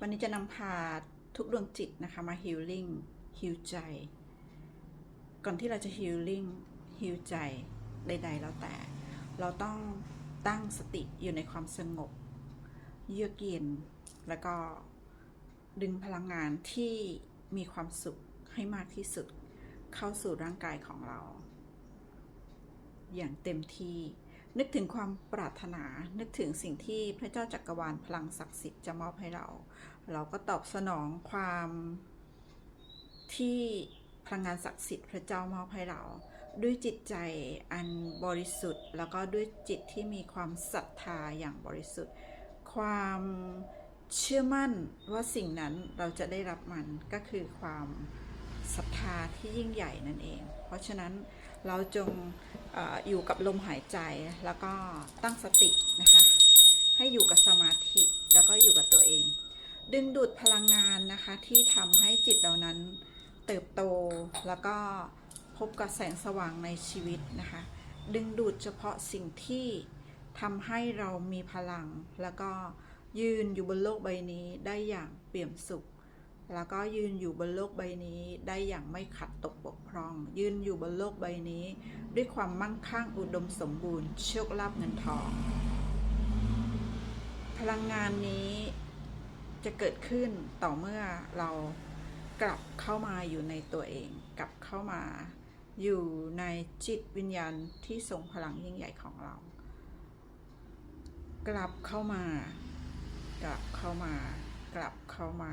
วันนี้จะนำพาทุกดวงจิตนะคะมาฮิลลิ่งฮิลใจ ก่อนที่เราจะฮิลลิ่งฮิลใจใด ๆ แล้วแต่ เราต้องตั้งสติอยู่ในความสงบ เยือกเย็น แล้วก็ดึงพลังงานที่มีความสุขให้มากที่สุดเข้าสู่ร่างกายของเรา อย่างเต็มที่ นึกถึงความปรารถนา นึกถึงสิ่งที่พระเจ้าจักรวาลพลังศักดิ์สิทธิ์จะมอบให้เรา เราก็ตอบสนองความที่พลังงานศักดิ์สิทธิ์พระเจ้ามอบให้เรา ด้วยจิตใจอันบริสุทธิ์ แล้วก็ด้วยจิตที่มีความศรัทธาอย่างบริสุทธิ์ ความเชื่อมั่นว่าสิ่งนั้นเราจะได้รับมันก็คือความ ศรัทธาที่ยิ่งใหญ่นั่นเอง เพราะฉะนั้นเราจงออยู่กับลมหายใจแล้วก็ตั้งสตินะคะ ให้อยู่กับสมาธิแล้วก็อยู่กับตัวเอง ดึงดูดพลังงานนะคะที่ทำให้จิตเรานั้นเติบโตแล้วก็พบกับแสงสว่างในชีวิตนะคะ ดึงดูดเฉพาะสิ่งที่ทำให้เรามีพลัง แล้วก็ยืนอยู่บนโลกใบนี้ได้อย่างเปี่ยมสุข แล้วก็ยืนอยู่บนโลกใบนี้ได้อย่างไม่ขัดตกบกพร่อง ยืนอยู่บนโลกใบนี้ ด้วยความมั่งคั่งอุดมสมบูรณ์โชคลาภเงินทอง พลังงานนี้จะเกิดขึ้นต่อเมื่อเรากลับเข้ามาอยู่ในตัวเอง กลับเข้ามาอยู่ในจิตวิญญาณที่ทรงพลังยิ่งใหญ่ของเรา กลับเข้ามากลับเข้ามากลับเข้ามา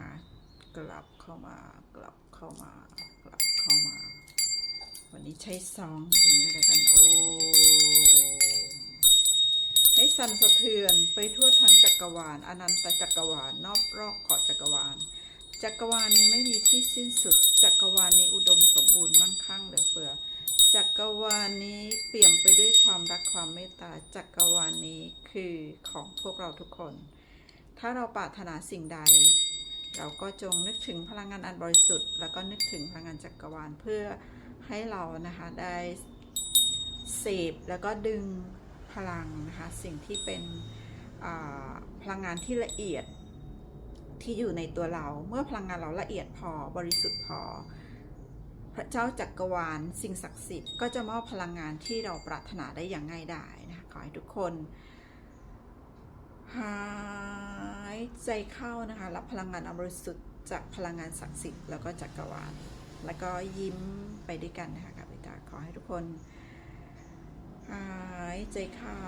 กลับเข้ามากลับเข้ามากลับเข้ามา วันนี้ใช้ซองอย่างนี้เลยกัน โอ้ ให้สั่นสะเทือนไปทั่วทั้งจักรวาล อนันตจักรวาล นอบรอบขอจักรวาล จักรวาลนี้ไม่มีที่สิ้นสุด จักรวาลนี้อุดมสมบูรณ์มั่งคั่งเหลือเฟือ จักรวาลนี้เปี่ยมไปด้วยความรักความเมตตา จักรวาลนี้คือของพวกเราทุกคน ถ้าเราปรารถนาสิ่งใด เราก็จงนึกถึงพลังงานอันบริสุทธิ์ แล้วก็นึกถึงพลังงานจักรวาลเพื่อให้เรานะคะได้เสพแล้วก็ดึงพลังนะคะสิ่งที่เป็นพลังงานที่ละเอียดที่อยู่ในตัวเรา เมื่อพลังงานเราละเอียดพอบริสุทธิ์พอ พระเจ้าจักรวาลสิ่งศักดิ์สิทธิ์ก็จะมอบพลังงานที่เราปรารถนาได้อย่างง่ายดายนะคะขอให้ทุกคน หายใจเข้านะคะ รับพลังงานอันบริสุทธิ์จากพลังงานศักดิ์สิทธิ์แล้วก็จักรวาล แล้วก็ยิ้มไปด้วยกันนะคะกับพิตาขอให้ทุกคน หายใจเข้า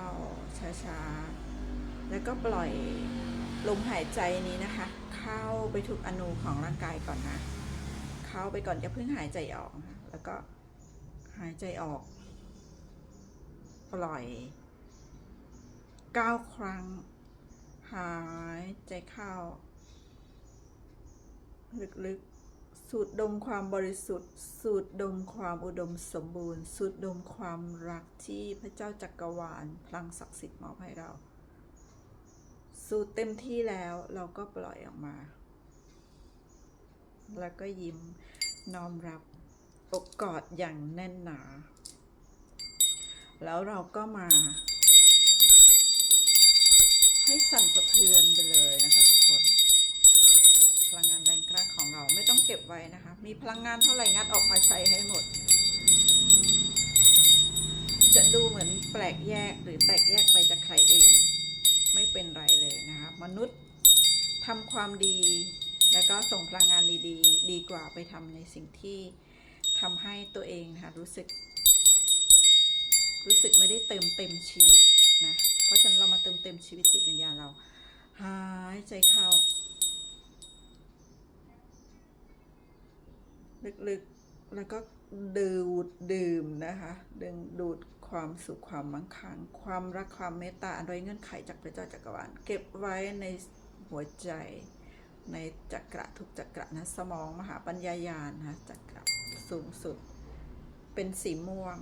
ช้าๆ แล้วก็ปล่อยลมหายใจนี้นะคะ เข้าไปทุกอนูของร่างกายก่อนนะเข้าไปก่อนจะเพิ่งหายใจออก แล้วก็หายใจออก ปล่อยเก้าครั้ง หายใจเข้า ลึกๆ สูดดมความบริสุทธิ์ สูดดมความอุดมสมบูรณ์ สูดดมความรักที่พระเจ้าจักรวาลพลังศักดิ์สิทธิ์มอบให้เรา สูดเต็มที่แล้วเราก็ปล่อยออกมา แล้วก็ยิ้มน้อมรับอกกอดอย่างแน่นหนา แล้วเราก็มา สั่นสะเทือนไปเลยนะคะทุกคน พลังงานแรงกล้าของเราไม่ต้องเก็บไว้นะคะ มีพลังงานเท่าไหร่งัดออกมาใช้ให้หมด จะดูเหมือนแปลกแยกหรือแตกแยกไปจากใครอื่นไม่เป็นไรเลยนะคะ มนุษย์ทำความดี แล้วก็ส่งพลังงานดีๆ ดีกว่าไปทำในสิ่งที่ทำให้ตัวเองนะคะรู้สึก รู้สึกไม่ได้เติมเต็มชีวิต นะ เพราะฉะนั้นเรามาเติมเต็มชีวิตจิตวิญญาณเรา หายใจเข้า ลึกๆ แล้วก็ดูดดื่มนะคะ ดึงดูดความสุขความมั่งคั่งความรักความเมตตาอันไร้เงื่อนไขจากพระเจ้าจักรวาลเก็บไว้ในหัวใจในจักระทุกจักระนะสมองมหาปัญญายาณนะจักระสูงสุด เป็นสีม่วง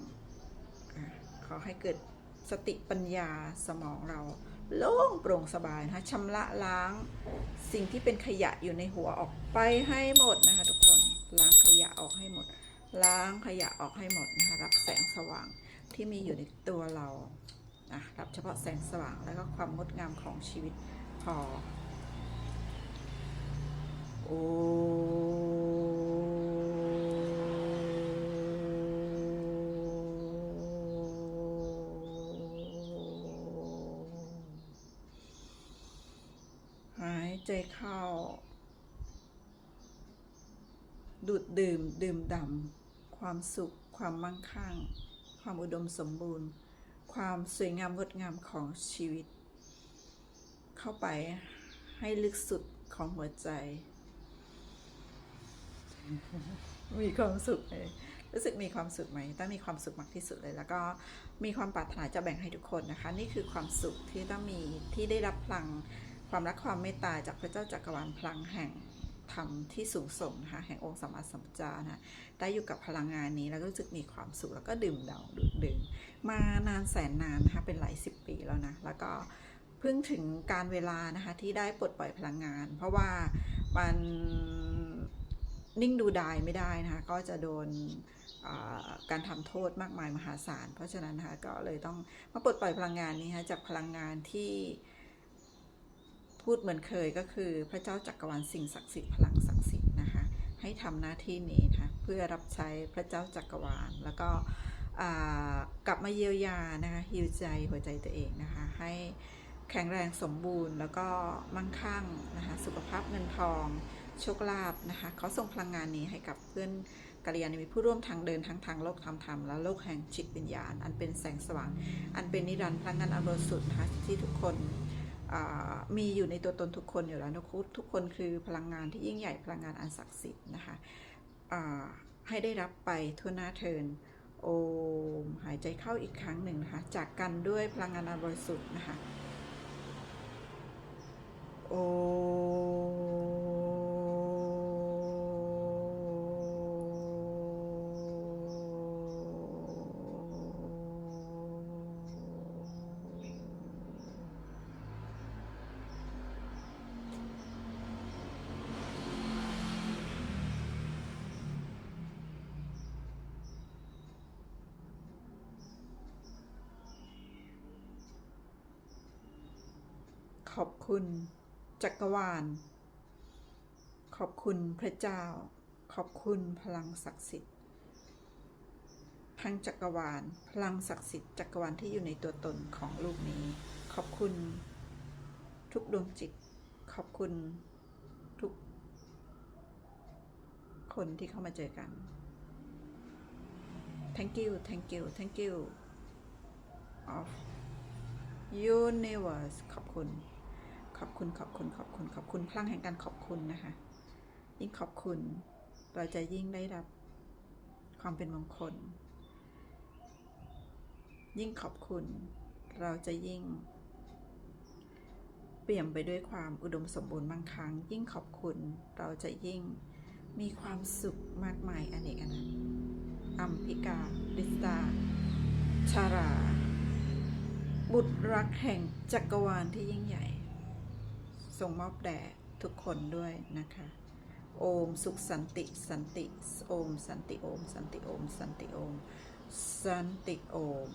ขอให้เกิด สติปัญญาสมองเรา โล่งโปร่งสบายนะคะชำระล้างสิ่งที่เป็นขยะอยู่ในหัวออกไปให้หมดนะคะทุกคนล้างขยะออกให้หมด ล้างขยะออกให้หมดนะคะรับแสงสว่างที่มีอยู่ในตัวเรานะรับเฉพาะแสงสว่างแล้วก็ความงดงามของชีวิตพอโอ้ ใจเข้า ดูดดื่มดื่มด่ำความสุข ความมั่งคั่ง ความอุดมสมบูรณ์ ความสวยงามงดงามของชีวิต เข้าไปให้ลึกสุดของหัวใจ มีความสุขเลยรู้สึกมีความสุขไหมต้องมีความสุขมากที่สุดเลย แล้วก็มีความปรารถนาจะแบ่งให้ทุกคนนะคะ นี่คือความสุขที่ต้องมีที่ได้รับพลัง ความรักความเมตตาจากพระเจ้าจักรวาลพลังแห่งธรรมที่สูงส่งนะคะแห่งองค์สัมมาสัมพุทธเจ้านะได้อยู่กับพลังงานนี้แล้วก็รู้สึกมีความสุขแล้วก็ดื่มด่ำดูดดื่มมานานแสนนานนะคะเป็นหลายสิบปีแล้วนะแล้วก็เพิ่งถึงการเวลานะคะที่ได้ปลดปล่อยพลังงาน เพราะว่ามันนิ่งดูดายไม่ได้นะคะก็จะโดนการทำโทษมากมายมหาศาล เพราะฉะนั้นนะคะก็เลยต้องมาปลดปล่อยพลังงานนี้นะคะจากพลังงานที่ พูดเหมือนเคยก็คือพระเจ้าจักรวาลสิ่งศักดิ์สิทธิ์พลังศักดิ์สิทธิ์นะคะ ให้ทำหน้าที่นี้นะคะเพื่อรับใช้พระเจ้าจักรวาล แล้วก็กลับมาเยียวยานะคะฮิวใจหัวใจตัวเองนะคะให้แข็งแรงสมบูรณ์ แล้วก็มั่งคั่งนะคะสุขภาพเงินทองโชคลาภนะคะเขาส่งพลังงานนี้ให้กับเพื่อนกัลยาณมิตรผู้ร่วมทางเดินทั้งทางโลกธรรมธรรมและโลกแห่งจิตวิญญาณ อันเป็นแสงสว่าง อันเป็นนิรันดร์พลังงานอันบริสุทธิ์นะคะที่ทุกคน มีอยู่ในตัวตนทุกคนอยู่แล้วนะทุกทุกคนคือพลังงานที่ยิ่งใหญ่พลังงานอันศักดิ์สิทธิ์นะคะให้ได้รับไปทั่วหน้าเทินโอมหายใจเข้าอีกครั้งหนึ่งนะคะจากกันด้วยพลังงานอันบริสุทธิ์นะคะโอ ขอบคุณ จักรวาล ขอบคุณพระเจ้า ขอบคุณพลังศักดิ์สิทธิ์ ทั้งจักรวาล พลังศักดิ์สิทธิ์จักรวาลที่อยู่ในตัวตนของลูกนี้ ขอบคุณ ทุกดวงจิต ขอบคุณทุก คนที่เข้ามาเจอกัน thank you thank you thank you of universe ขอบคุณ ขอบคุณขอบคุณขอบคุณขอบคุณพลังแห่งการขอบคุณนะคะ ยิ่งขอบคุณ เราจะยิ่งได้รับความเป็นมงคล ยิ่งขอบคุณ เราจะยิ่ง เปี่ยมไปด้วยความอุดมสมบูรณ์มั่งคั่งยิ่งขอบคุณ เราจะยิ่งมีความสุขมากมายอเนกอนันต์อัมพิกาลิสตาชารา บุตรรักแห่งจักรวาลที่ยิ่งใหญ่ ส่งมอบแด่ทุกคนด้วยนะคะ โอมสุขสันติ สันติ โอม สันติโอม สันติโอม สันติโอม สันติโอม